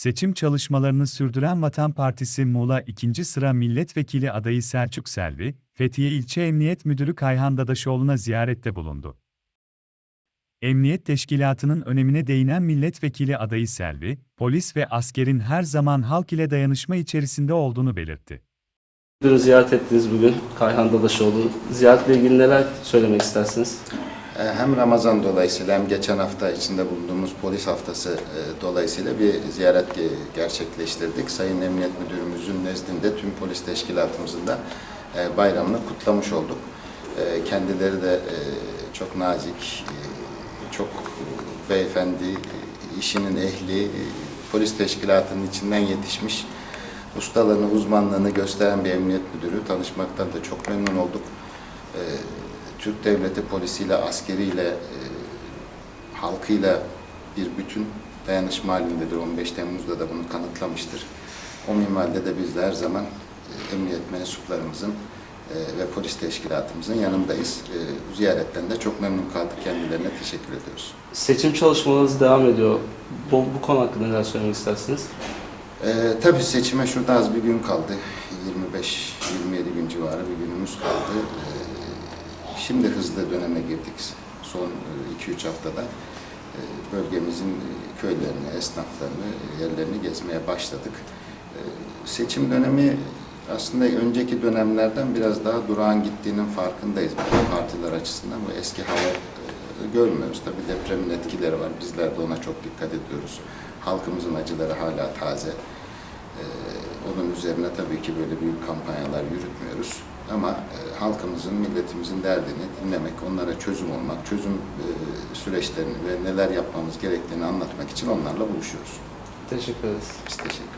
Seçim çalışmalarını sürdüren Vatan Partisi Muğla 2. sıra milletvekili adayı Selçuk Selvi, Fethiye İlçe Emniyet Müdürü Kayhan Dadaşoğlu'na ziyarette bulundu. Emniyet Teşkilatı'nın önemine değinen milletvekili adayı Selvi, polis ve askerin her zaman halk ile dayanışma içerisinde olduğunu belirtti. Müdürü ziyaret ettiniz bugün Kayhan Dadaşoğlu. Ziyaretle ilgili neler söylemek istersiniz? E, Hem Ramazan dolayısıyla hem geçen hafta içinde bulunduğumuz polis haftası e, dolayısıyla bir ziyaret ge- gerçekleştirdik. Sayın Emniyet Müdürümüzün nezdinde tüm polis teşkilatımızın da e, bayramını kutlamış olduk. E, Kendileri de e, çok nazik, e, çok beyefendi, e, işinin ehli, e, polis teşkilatının içinden yetişmiş, ustalığını, uzmanlığını gösteren bir emniyet müdürü. Tanışmaktan da çok memnun olduk. E, Türk devleti polisiyle, askeriyle, e, halkıyla bir bütün dayanışma halindedir. 15 Temmuz'da da bunu kanıtlamıştır. O minvalde de biz de her zaman e, emniyet mensuplarımızın e, ve polis teşkilatımızın yanındayız. E, ziyaretten de çok memnun kaldık. Kendilerine teşekkür ediyoruz. Seçim çalışmalarınız devam ediyor. Bu, bu konu hakkında neler söylemek istersiniz? Ee, tabii seçime şurada az bir gün kaldı. 25-27 gün civarı bir günümüz kaldı. Ee, şimdi hızlı döneme girdik. Son 2-3 haftada Ee, bölgemizin e, köylerini, esnaflarını, yerlerini gezmeye başladık. Seçim dönemi aslında önceki dönemlerden biraz daha durağan gittiğinin farkındayız. Partiler açısından bu eski hava e, görmüyoruz. Tabii depremin etkileri var. Bizler de ona çok dikkat ediyoruz. Halkımızın acıları hala taze. Onun üzerine tabii ki böyle büyük kampanyalar yürütmüyoruz. Ama e, halkımızın, milletimizin derdini dinlemek, onlara çözüm olmak, çözüm e, süreçlerini ve neler yapmamız gerektiğini anlatmak için onlarla buluşuyoruz. Teşekkür ederiz. Biz teşekkür.